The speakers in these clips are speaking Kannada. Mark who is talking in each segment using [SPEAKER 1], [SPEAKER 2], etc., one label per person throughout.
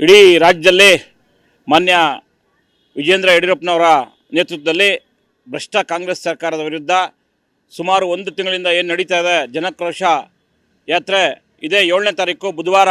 [SPEAKER 1] ಇಡೀ ರಾಜ್ಯದಲ್ಲಿ ಮಾನ್ಯ ವಿಜೇಂದ್ರ ಯಡಿಯೂರಪ್ಪನವರ ನೇತೃತ್ವದಲ್ಲಿ ಭ್ರಷ್ಟ ಕಾಂಗ್ರೆಸ್ ಸರ್ಕಾರದ ವಿರುದ್ಧ ಸುಮಾರು ಒಂದು ತಿಂಗಳಿಂದ ಏನು ನಡೀತಾ ಇದೆ, ಜನಕ್ರೋಶ ಯಾತ್ರೆ ಇದೇ. ಏಳನೇ ತಾರೀಕು, ಬುಧವಾರ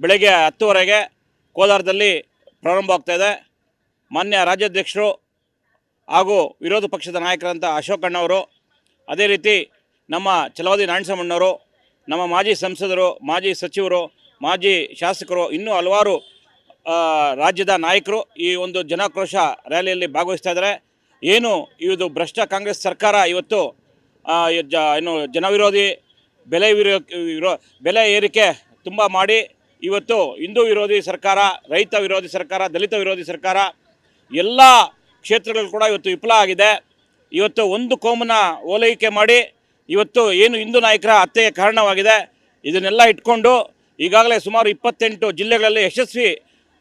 [SPEAKER 1] ಬೆಳಗ್ಗೆ ಹತ್ತುವರೆಗೆ ಕೋಲಾರದಲ್ಲಿ ಪ್ರಾರಂಭ ಆಗ್ತಾಯಿದೆ ಮಾನ್ಯ ರಾಜ್ಯಾಧ್ಯಕ್ಷರು ಹಾಗೂ ವಿರೋಧ ಪಕ್ಷದ ನಾಯಕರಂತ ಅಶೋಕ್ ಅಣ್ಣವರು, ಅದೇ ರೀತಿ ನಮ್ಮ ಛಲವಾದಿ ನಾರಾಯಣಸ್ವಾಮಣ್ಣವರು ನಮ್ಮ ಮಾಜಿ ಸಂಸದರು, ಮಾಜಿ ಸಚಿವರು, ಮಾಜಿ ಶಾಸಕರು, ಇನ್ನೂ ಹಲವಾರು ರಾಜ್ಯದ ನಾಯಕರು ಈ ಒಂದು ಜನಾಕ್ರೋಶ ರ್ಯಾಲಿಯಲ್ಲಿ ಭಾಗವಹಿಸ್ತಾ ಇದ್ದಾರೆ. ಏನು ಇದು ಭ್ರಷ್ಟ ಕಾಂಗ್ರೆಸ್ ಸರ್ಕಾರ ಇವತ್ತು ಏನು ಜನವಿರೋಧಿ, ಬೆಲೆ ವಿರೋ, ಬೆಲೆ ಏರಿಕೆ ತುಂಬ ಮಾಡಿ ಇವತ್ತು ಹಿಂದೂ ವಿರೋಧಿ ಸರ್ಕಾರ, ರೈತ ವಿರೋಧಿ ಸರ್ಕಾರ, ದಲಿತ ವಿರೋಧಿ ಸರ್ಕಾರ, ಎಲ್ಲ ಕ್ಷೇತ್ರಗಳು ಕೂಡ ಇವತ್ತು ವಿಫಲ ಆಗಿದೆ. ಇವತ್ತು ಒಂದು ಕೋಮನ ಓಲೈಕೆ ಮಾಡಿ ಇವತ್ತು ಏನು ಹಿಂದೂ ನಾಯಕರ ಹತ್ಯೆಗೆ ಕಾರಣವಾಗಿದೆ, ಇದನ್ನೆಲ್ಲ ಇಟ್ಕೊಂಡು ಈಗಾಗಲೇ ಸುಮಾರು ಇಪ್ಪತ್ತೆಂಟು ಜಿಲ್ಲೆಗಳಲ್ಲಿ ಯಶಸ್ವಿ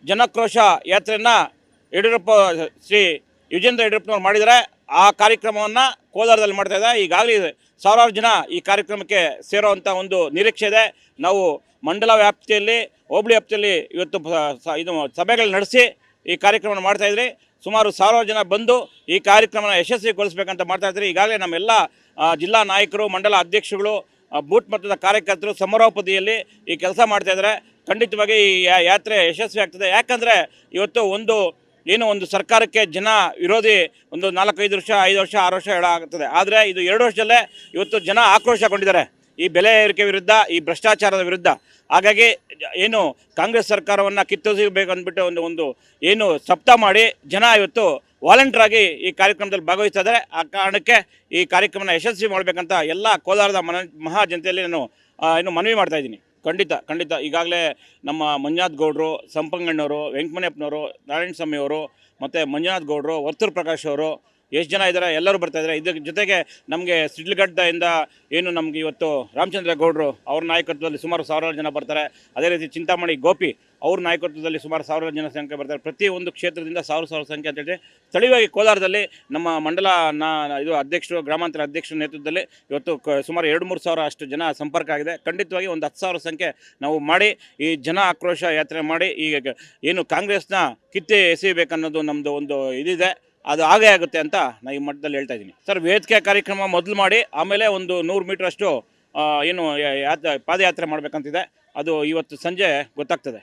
[SPEAKER 1] ಜನಕ್ರೋಶ ಯಾತ್ರೆಯನ್ನು ಯಡಿಯೂರಪ್ಪ ಶ್ರೀ ವಿಜೇಂದ್ರ ಯಡಿಯೂರಪ್ಪನವ್ರು ಮಾಡಿದರೆ ಆ ಕಾರ್ಯಕ್ರಮವನ್ನು ಕೋಲಾರದಲ್ಲಿ ಮಾಡ್ತಾ ಇದೆ ಈಗಾಗಲೇ ಸಾವಿರಾರು ಜನ ಈ ಕಾರ್ಯಕ್ರಮಕ್ಕೆ ಸೇರೋವಂಥ ಒಂದು ನಿರೀಕ್ಷೆ ಇದೆ. ನಾವು ಮಂಡಲ ವ್ಯಾಪ್ತಿಯಲ್ಲಿ, ಹೋಬಳಿ ವ್ಯಾಪ್ತಿಯಲ್ಲಿ ಇವತ್ತು ಇದು ಸಭೆಗಳು ನಡೆಸಿ ಈ ಕಾರ್ಯಕ್ರಮವನ್ನು ಮಾಡ್ತಾ ಇದ್ರಿ. ಸುಮಾರು ಸಾವಿರಾರು ಜನ ಬಂದು ಈ ಕಾರ್ಯಕ್ರಮನ ಯಶಸ್ವಿಗೊಳಿಸ್ಬೇಕಂತ ಮಾಡ್ತಾ ಇದ್ರಿ. ಈಗಾಗಲೇ ನಮ್ಮೆಲ್ಲ ಜಿಲ್ಲಾ ನಾಯಕರು, ಮಂಡಲ ಅಧ್ಯಕ್ಷಗಳು ಬೂತ್ ಮಟ್ಟದ ಕಾರ್ಯಕರ್ತರು ಸಮರೋಪದಿಯಲ್ಲಿ ಈ ಕೆಲಸ ಮಾಡ್ತಾಯಿದ್ದಾರೆ ಖಂಡಿತವಾಗಿ ಈ ಯಾತ್ರೆ ಯಶಸ್ವಿ ಆಗ್ತದೆ ಯಾಕಂದರೆ ಇವತ್ತು ಒಂದು ಏನು ಒಂದು ಸರ್ಕಾರಕ್ಕೆ ಜನ ವಿರೋಧಿ ಒಂದು ನಾಲ್ಕೈದು ವರ್ಷ, ಐದು ವರ್ಷ, ಆರು ವರ್ಷ ಹೇಳಾಗುತ್ತದೆ ಆದರೆ ಇದು ಎರಡು ವರ್ಷದಲ್ಲೇ ಇವತ್ತು ಜನ ಆಕ್ರೋಶಗೊಂಡಿದ್ದಾರೆ. ಈ ಬೆಲೆ ಏರಿಕೆ ವಿರುದ್ಧ, ಈ ಭ್ರಷ್ಟಾಚಾರದ ವಿರುದ್ಧ. ಹಾಗಾಗಿ ಏನು ಕಾಂಗ್ರೆಸ್ ಸರ್ಕಾರವನ್ನು ಕಿತ್ತೊಸಿಬೇಕು ಅಂದ್ಬಿಟ್ಟು ಒಂದು ಒಂದು ಏನು ಸಪ್ತ ಮಾಡಿ ಜನ ಇವತ್ತು ವಾಲಂಟಿಯರ್ ಆಗಿ ಈ ಕಾರ್ಯಕ್ರಮದಲ್ಲಿ ಭಾಗವಹಿಸ್ತಾ ಆ ಕಾರಣಕ್ಕೆ ಈ ಕಾರ್ಯಕ್ರಮನ ಯಶಸ್ವಿ ಮಾಡಬೇಕಂತ ಎಲ್ಲ ಕೋಲಾರದ ಮನ ಮಹಾ ಜನತೆಯಲ್ಲಿ ನಾನು ಏನು ಮನವಿ ಮಾಡ್ತಾ ಇದ್ದೀನಿ. ಖಂಡಿತ ಖಂಡಿತ. ಈಗಾಗಲೇ ನಮ್ಮ ಮಂಜುನಾಥ್ ಗೌಡರು, ಸಂಪಂಗಣ್ಣವರು, ವೆಂಕಮನೆಪ್ಪನವರು ನಾರಾಯಣ ಸ್ವಾಮಿಯವರು ಮತ್ತು ಮಂಜುನಾಥ್ ಗೌಡರು, ವರ್ತೂರ್ ಪ್ರಕಾಶ್ ಅವರು ಎಷ್ಟು ಜನ ಇದ್ದಾರೆ ಎಲ್ಲರೂ ಬರ್ತಾ ಇದ್ದಾರೆ ಇದ್ರ ಜೊತೆಗೆ ನಮಗೆ ಸಿಡ್ಲಘಟ್ಟದಿಂದ ಏನು ನಮಗೆ ಇವತ್ತು ರಾಮಚಂದ್ರ ಗೌಡರು ಅವ್ರ ನಾಯಕತ್ವದಲ್ಲಿ ಸುಮಾರು ಸಾವಿರಾರು ಜನ ಬರ್ತಾರೆ. ಅದೇ ರೀತಿ ಚಿಂತಾಮಣಿ ಗೋಪಿ ಅವ್ರ ನಾಯಕತ್ವದಲ್ಲಿ ಸುಮಾರು ಸಾವಿರಾರು ಜನ ಸಂಖ್ಯೆ ಬರ್ತಾರೆ. ಪ್ರತಿ ಒಂದು ಕ್ಷೇತ್ರದಿಂದ ಸಾವಿರ ಸಾವಿರ ಸಂಖ್ಯೆ ಅಂತ ಹೇಳಿದ್ರೆ ಸ್ಥಳೀಯವಾಗಿ ಕೋಲಾರದಲ್ಲಿ ನಮ್ಮ ಮಂಡಲ ಇದು ಅಧ್ಯಕ್ಷರು, ಗ್ರಾಮಾಂತರ ಅಧ್ಯಕ್ಷರ ನೇತೃತ್ವದಲ್ಲಿ ಇವತ್ತು ಸುಮಾರು ಎರಡು ಮೂರು ಸಾವಿರ ಅಷ್ಟು ಜನ ಸಂಪರ್ಕ ಆಗಿದೆ. ಖಂಡಿತವಾಗಿ ಒಂದು ಹತ್ತು ಸಾವಿರ ಸಂಖ್ಯೆ ನಾವು ಮಾಡಿ, ಈ ಜನ ಆಕ್ರೋಶ ಯಾತ್ರೆ ಮಾಡಿ, ಈಗ ಏನು ಕಾಂಗ್ರೆಸ್ನ ಕಿತ್ತೆ ಎಸೆಯಬೇಕನ್ನೋದು ನಮ್ಮದು ಒಂದು ಇದಿದೆ. ಅದು ಆಗೇ ಆಗುತ್ತೆ ಅಂತ ನಾನು ಈ ಮಟ್ಟದಲ್ಲಿ ಹೇಳ್ತಾ ಇದ್ದೀನಿ. ಸರ್, ವೇದಿಕೆ ಕಾರ್ಯಕ್ರಮ ಮೊದಲು ಮಾಡಿ ಆಮೇಲೆ ಒಂದು ನೂರು ಮೀಟ್ರಷ್ಟು ಏನು ಪಾದಯಾತ್ರೆ ಮಾಡಬೇಕಂತಿದೆ. ಅದು ಇವತ್ತು ಸಂಜೆ ಗೊತ್ತಾಗ್ತದೆ.